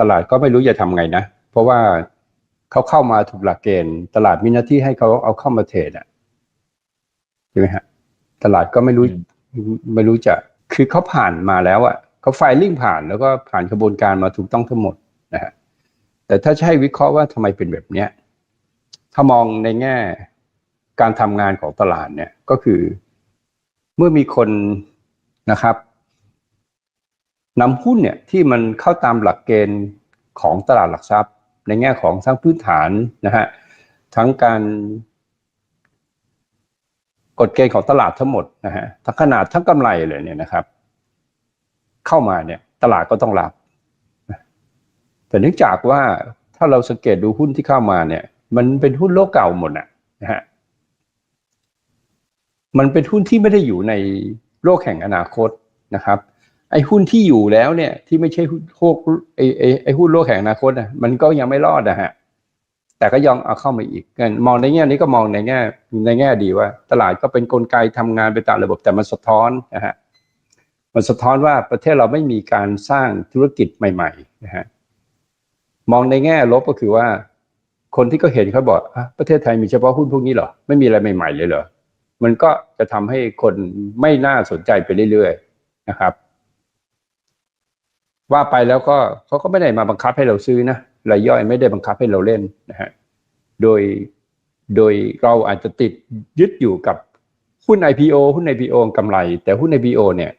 ตลาดก็ไม่รู้จะทำไงนะ เพราะว่าเขาเข้ามาถูกหลักเกณฑ์ ตลาดมีหน้าที่ให้เขาเอาเข้ามาเทรดอะใช่ไหมฮะ ตลาดก็ไม่รู้ไม่รู้จะ คือเขาผ่านมาแล้วอะเขาไฟลิ่งผ่านแล้วก็ผ่านกระบวนการมาถูกต้องทั้งหมดนะฮะแต่ถ้าจะใช้วิเคราะห์ว่าทำไมเป็นแบบเนี้ยถ้ามองในแง่การทำงานของตลาดเนี่ยก็คือเมื่อมีคนนะครับ นำหุ้นเนี่ยที่มันเข้าตามหลักเกณฑ์ของตลาดหลักทรัพย์ ในแง่ของทั้งพื้นฐานนะฮะทั้งการกฎเกณฑ์ของตลาดทั้งหมดนะฮะทั้งขนาดทั้งกำไรเลยเนี่ยนะครับ เข้ามาเนี่ยตลาดก็ต้องรับ แต่เนื่องจากว่าถ้าเราสังเกตดูหุ้นที่เข้ามาเนี่ย มันเป็นหุ้นโลกเก่าหมดนะนะฮะมันเป็นหุ้นที่ไม่ได้อยู่ในโลกแห่งอนาคตนะครับ ไอ้หุ้นที่อยู่แล้วเนี่ย ที่ไม่ใช่หุ้นโลกไอ้ไอ้ไอ้หุ้นโลกแห่งอนาคตนะมันก็ยังไม่รอดนะฮะ แต่ก็ยองเอาเข้ามาอีกมองในแง่นี้ก็มองในแง่ในแง่ดีว่า ตลาดก็เป็นนกลไกทำงานไปตามระบบแต่มันสะท้อนนะฮะมันสะท้อนว่าประเทศเราไม่มีการสร้างธุรกิจใหม่ๆนะฮะมองในแง่ลบก็คือว่า คนที่ก็เห็นเขาบอกอประเทศไทยมีเฉพาะหุ้นพวกนี้เหรอไม่มีอะไรใหม่ ๆ เลยเหรอมันก็จะทำให้คนไม่น่าสนใจไปเรื่อยๆนะครับ ว่าไปแล้วก็เขาก็ไม่ได้มาบังคับให้เราซื้อนะรายย่อยไม่ได้บังคับให้เราเล่นนะฮะโดยโดยเราอาจจะติดยึดอยู่กับหุ้น IPO หุ้น IPO กำไร แต่หุ้น IPO เนี่ย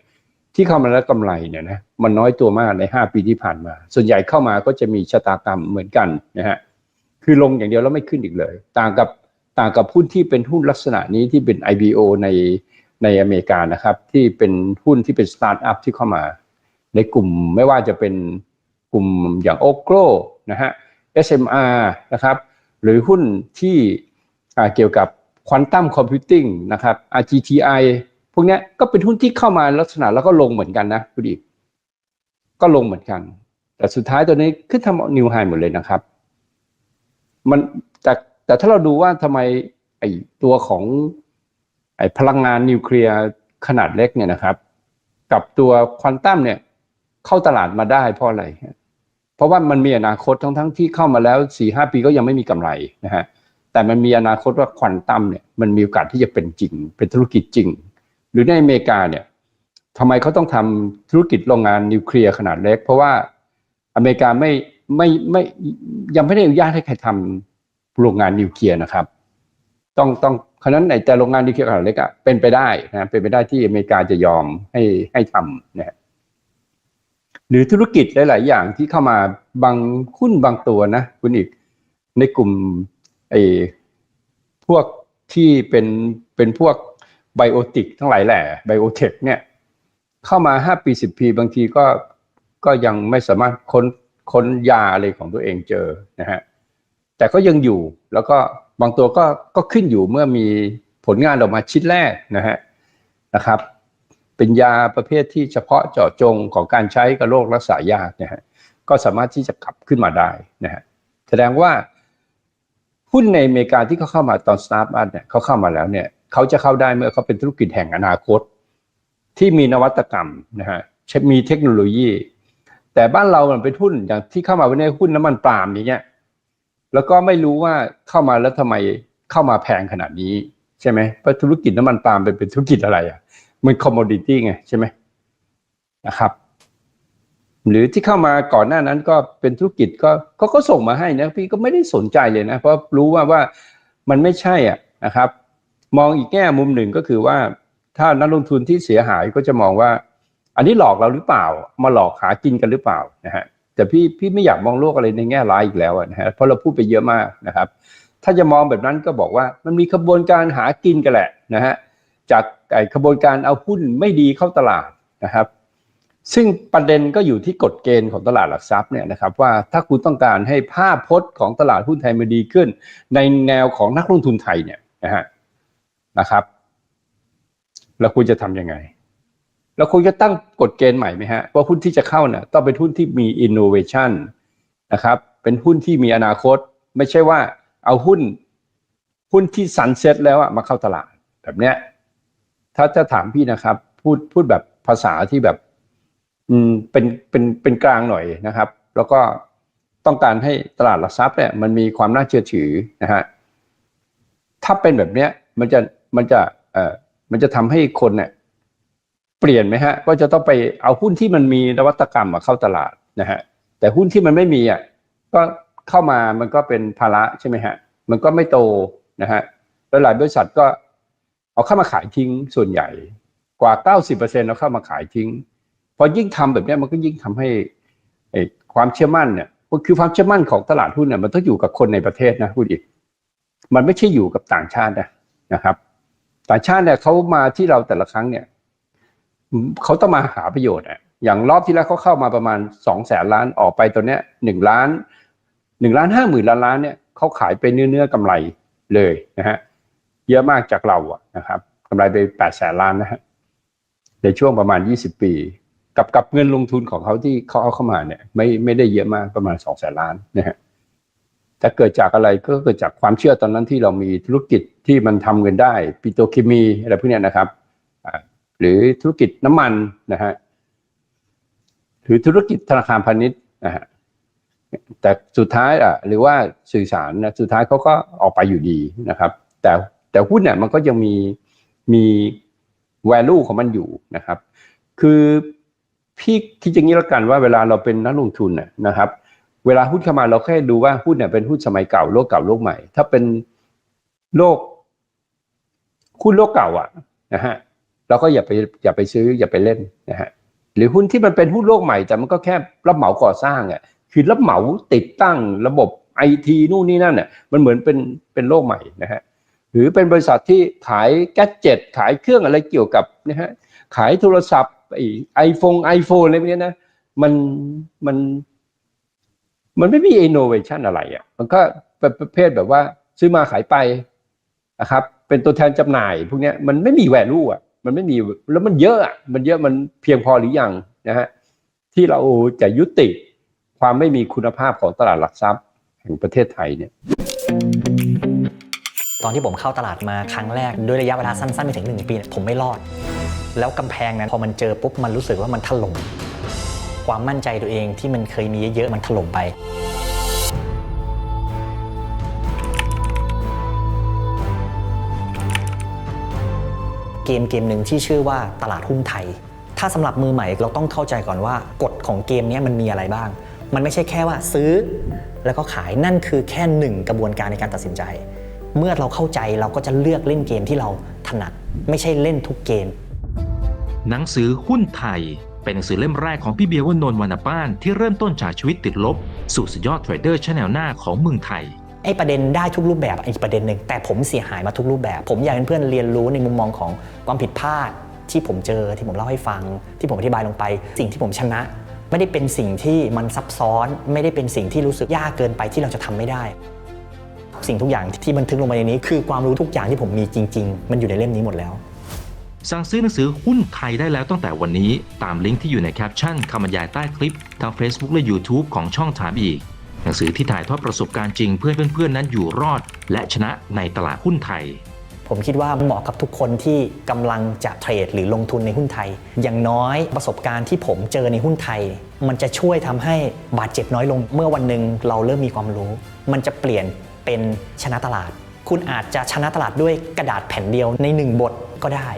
ที่เข้ามาแล้วกำไรเนี่ยนะมันน้อยตัวมากใน 5 ปีที่ผ่านมา ส่วนใหญ่เข้ามาก็จะมีชะตากรรมเหมือนกันนะฮะคือลงอย่างเดียวแล้วไม่ขึ้นอีกเลย ต่างกับต่างกับหุ้นที่เป็นหุ้นลักษณะนี้ที่เป็น IPO ในในอเมริกานะครับ ที่เป็นหุ้นที่เป็นสตาร์ทอัพที่เข้ามา ในกลุ่มไม่ว่าจะเป็นกลุ่มอย่างโอโกรนะฮะ SMR นะครับหรือหุ้นที่เกี่ยวกับควอนตัมคอมพิวติ้งนะครับ RGTI พวกนี้ก็เป็นหุ้นที่เข้ามาลักษณะแล้วก็ลงเหมือนกันนะคุณอีกก็ลงเหมือนกัน แต่สุดท้ายตัวนี้ขึ้นทำนิวไฮหมดเลยนะครับ มันแต่แต่ถ้าเราดูว่าทำไมไอตัวของไอพลังงานนิวเคลียร์ขนาดเล็กเนี่ยนะครับ กับตัวควอนตัมเนี่ย เข้าตลาดมาได้เพราะอะไร เพราะว่ามันมีอนาคตทั้งทั้งที่เข้ามาแล้วสี่ห้าปีก็ยังไม่มีกำไรนะฮะ แต่มันมีอนาคตว่าควอนตัมเนี่ยมันมีโอกาสที่จะเป็นจริง เป็นธุรกิจจริง หรือในอเมริกาเนี่ยทำไมเขาต้องทำธุรกิจโรงงานนิวเคลียร์ขนาดเล็ก เพราะว่าอเมริกาไม่ไม่ไม่ยังไม่ได้อนุญาตให้ใครทำโรงงานนิวเคลียร์นะครับ ต้องต้องฉะนั้นในแต่โรงงานนิวเคลียร์ขนาดเล็กอะเป็นไปได้นะเป็นไปได้ที่อเมริกาจะยอมให้ให้ทำนะ หรือธุรกิจหลาย ๆ อย่างที่เข้ามาบางหุ้นบางตัวนะคุณอีกในกลุ่มไอ้พวกที่เป็นเป็นพวกไบโอติกทั้งหลายแหล่ไบโอเทคเนี่ยเข้ามาห้าปีสิบปีบางทีก็ก็ยังไม่สามารถค้นค้นยาอะไรของตัวเองเจอนะฮะแต่ก็ยังอยู่แล้วก็บางตัวก็ก็ขึ้นอยู่เมื่อมีผลงานออกมาชิ้นแรกนะฮะนะครับ เป็นยาประเภทที่เฉพาะเจาะจงของการใช้กับโรครักษายากนะฮะก็สามารถที่จะขับขึ้นมาได้นะฮะแสดงว่าหุ้นในอเมริกาที่เขาเข้ามาตอนสตาร์ทอัพเนี่ยเขาเข้ามาแล้วเนี่ยเขาจะเข้าได้เมื่อเขาเป็นธุรกิจแห่งอนาคต ที่มีนวัตกรรมนะฮะมีเทคโนโลยี แต่บ้านเรามันเป็นหุ้นอย่างที่เข้ามาในหุ้นน้ำมันปาล์มอย่างเงี้ยแล้วก็ไม่รู้ว่าเข้ามาแล้วทำไมเข้ามาแพงขนาดนี้ใช่ไหมเพราะธุรกิจน้ำมันปาล์มเป็นเป็นธุรกิจอะไรอะ มันคอมมดิตี้ไงใช่ไหมนะครับ หรือที่เข้ามาก่อนหน้านั้นก็เป็นธุรกิจก็ก็ก็ส่งมาให้นะพี่ก็ไม่ได้สนใจเลยนะ เพราะรู้ว่าว่ามันไม่ใช่อะนะครับ มองอีกแง่มุมหนึ่งก็คือว่า ถ้านักลงทุนที่เสียหายก็จะมองว่า อันนี้หลอกเราหรือเปล่า มาหลอกหากินกันหรือเปล่านะฮะแต่พี่พี่ไม่อยากมองโลกอะไรในแง่ร้ายอีกแล้วนะฮะเพราะเราพูดไปเยอะมากนะครับ ถ้าจะมองแบบนั้นก็บอกว่ามันมีขบวนการหากินกันแหละนะฮะ จากไอ้ขบวนการเอาหุ้นไม่ดีเข้าตลาดนะครับ ซึ่งประเด็นก็อยู่ที่กฎเกณฑ์ของตลาดหลักทรัพย์เนี่ยนะครับว่าถ้าคุณต้องการให้ภาพพจน์ของตลาดหุ้นไทยมันดีขึ้น ในแนวของนักลงทุนไทยเนี่ยนะฮะนะครับ แล้วคุณจะทํำยังไงแล้วคุณจะตั้งกฎเกณฑ์ใหม่ไหมฮะว่าหุ้นที่จะเข้าเนี่ยต้องเป็นหุ้นที่มี innovation นะครับเป็นหุ้นที่มีอนาคต ไม่ใช่ว่าเอาหุ้นหุ้นที่สันเซ็ตแล้วอะมาเข้าตลาดแบบเนี้ย ถ้าจะถามพี่นะครับ พูดพูดแบบภาษาที่แบบ อืมเป็นเป็นเป็นกลางหน่อยนะครับ แล้วก็ต้องการให้ตลาดหลักทรัพย์เนี่ยมันมีความน่าเชื่อถือนะฮะถ้าเป็นแบบเนี้ยมันจะมันจะเอ่อมันจะทำให้คนเนี่ยเปลี่ยนไหมฮะว่าจะต้องไปเอาหุ้นที่มันมีนวัตกรรมมาเข้าตลาดนะฮะแต่หุ้นที่มันไม่มีอะก็เข้ามามันก็เป็นภาระใช่ไหมฮะมันก็ไม่โตนะฮะแล้วหลายบริษัทก็ เอาเข้ามาขายทิ้งส่วนใหญ่กว่า 90%เอาเข้ามาขายทิ้ง พอยิ่งทำแบบนี้มันก็ยิ่งทำให้ความเชื่อมั่นเนี่ยคือความเชื่อมั่นของตลาดหุ้นเนี่ยมันต้องอยู่กับคนในประเทศนะพูดอีก มันไม่ใช่อยู่กับต่างชาตินะนะครับ ต่างชาติเนี่ยเขามาที่เราแต่ละครั้งเนี่ยเขาต้องมาหาประโยชน์อะอย่างรอบที่แล้วเขาเข้ามาประมาณสองแสนล้านออกไปตัวเนี้ยหนึ่งล้านหนึ่งล้านห้าหมื่นล้านล้านเนี่ยเขาขายไปเนื้อเนื้อกำไรเลยนะฮะ เยอะมากจากเราอะนะครับกำไรไปแปดแสนล้านนะฮะในช่วงประมาณยี่สิบปี กับกับเงินลงทุนของเขาที่เขาเอาเข้ามาเนี่ยไม่ไม่ได้เยอะมากประมาณสองแสนล้านนะฮะแต่เกิดจากอะไรก็เกิดจากความเชื่อตอนนั้นที่เรามีธุรกิจที่มันทำเงินได้ปิโตรเคมีอะไรพวกนี้นะครับหรือธุรกิจน้ำมันนะฮะหรือธุรกิจธนาคารพาณิชย์นะฮะแต่สุดท้ายอะหรือว่าสื่อสารนะสุดท้ายเขาก็ออกไปอยู่ดีนะครับ แต่ แต่หุ้นเนี่ยมันก็ยังมีมี value ของมันอยู่นะครับ คือพี่คิดอย่างนี้แล้วกันว่าเวลาเราเป็นนักลงทุนน่ะนะครับ เวลาหุ้นเข้ามาเราแค่ดูว่าหุ้นเนี่ยเป็นหุ้นสมัยเก่าโลกเก่าโลกใหม่ ถ้าเป็นโลกหุ้นโลกเก่าอะนะฮะเราก็อย่าไปอย่าไปซื้ออย่าไปเล่นนะฮะหรือหุ้นที่มันเป็นหุ้นโลกใหม่ แต่มันก็แค่รับเหมาก่อสร้างอะคือรับเหมาติดตั้งระบบไอทีนู่นนี่นั่นเนี่ยมันเหมือนเป็นเป็นโลกใหม่นะฮะ หรือเป็นบริษัทที่ขายแก๊สเจ็ตขายเครื่องอะไรเกี่ยวกับนะฮะขายโทรศัพท์ไอโฟนไอโฟนอะไรพวกนี้นะมันมันมันไม่มี innovation อะไรอะมันก็เป็นประเภทแบบว่าซื้อมาขายไปนะครับ เป็นตัวแทนจำหน่าย พวกนี้มันไม่มี value อะมันไม่มีแล้วมันเยอะอะมันเยอะมันเพียงพอหรือยังนะฮะที่เราจะยุติความไม่มีคุณภาพของตลาดหลักทรัพย์แห่งประเทศไทยเนี่ย ตอนที่ผมเข้าตลาดมาครั้งแรกด้วยระยะเวลาสั้นๆ ไม่ถึง 1 ปีเนี่ยผมไม่รอด แล้วกำแพงนั้นพอมันเจอปุ๊บมันรู้สึกว่ามันถล่มความมั่นใจตัวเองที่มันเคยมีเยอะๆมันถล่มไปเกมเกมหนึ่งที่ชื่อว่าตลาดหุ้นไทย ถ้าสำหรับมือใหม่เราต้องเข้าใจก่อนว่ากฎของเกมนี้มันมีอะไรบ้าง มันไม่ใช่แค่ว่าซื้อ แล้วก็ขายนั่นคือแค่หนึ่งกระบวนการในการตัดสินใจ เมื่อเราเข้าใจเราก็จะเลือกเล่นเกมที่เราถนัด ไม่ใช่เล่นทุกเกม หนังสือหุ้นไทย เป็นหนังสือเล่มแรกของพี่เบียร์วนนท์วรรณป้านที่เริ่มต้นจากชีวิตติดลบ สู่สุดยอดเทรดเดอร์ชั้นแนวหน้าของเมืองไทยไอ้ประเด็นได้ทุกรูปแบบอีกประเด็นหนึ่งแต่ผมเสียหายมาทุกรูปแบบ ผมอยากให้เพื่อนเรียนรู้ในมุมมองของความผิดพลาดที่ผมเจอที่ผมเล่าให้ฟัง ที่ผมอธิบายลงไป สิ่งที่ผมชนะ ไม่ได้เป็นสิ่งที่มันซับซ้อน ไม่ได้เป็นสิ่งที่รู้สึกยากเกินไปที่เราจะทำไม่ได้ สิ่งทุกอย่างที่บันทึกลงไปในนี้ คือความรู้ทุกอย่างที่ผมมีจริง ๆ มันอยู่ในเล่มนี้หมดแล้ว สั่งซื้อหนังสือหุ้นไทยได้แล้วตั้งแต่วันนี้ตามลิงก์ที่อยู่ในแคปชั่นคำบรรยายใต้คลิปทาง Facebook และ YouTube ของช่องถามอีก หนังสือที่ถ่ายทอดประสบการณ์จริงเพื่อให้เพื่อนๆนั้นอยู่รอด และชนะในตลาดหุ้นไทยผมคิดว่าเหมาะกับทุกคนที่กำลังจะเทรดหรือลงทุนในหุ้นไทย อย่างน้อยประสบการณ์ที่ผมเจอในหุ้นไทย มันจะช่วยทำให้บาดเจ็บน้อยลง เมื่อวันหนึ่งเราเริ่มมีความรู้ มันจะเปลี่ยน เป็นชนะตลาด คุณอาจจะชนะตลาดด้วยกระดาษแผ่นเดียวในหนึ่งบทก็ได้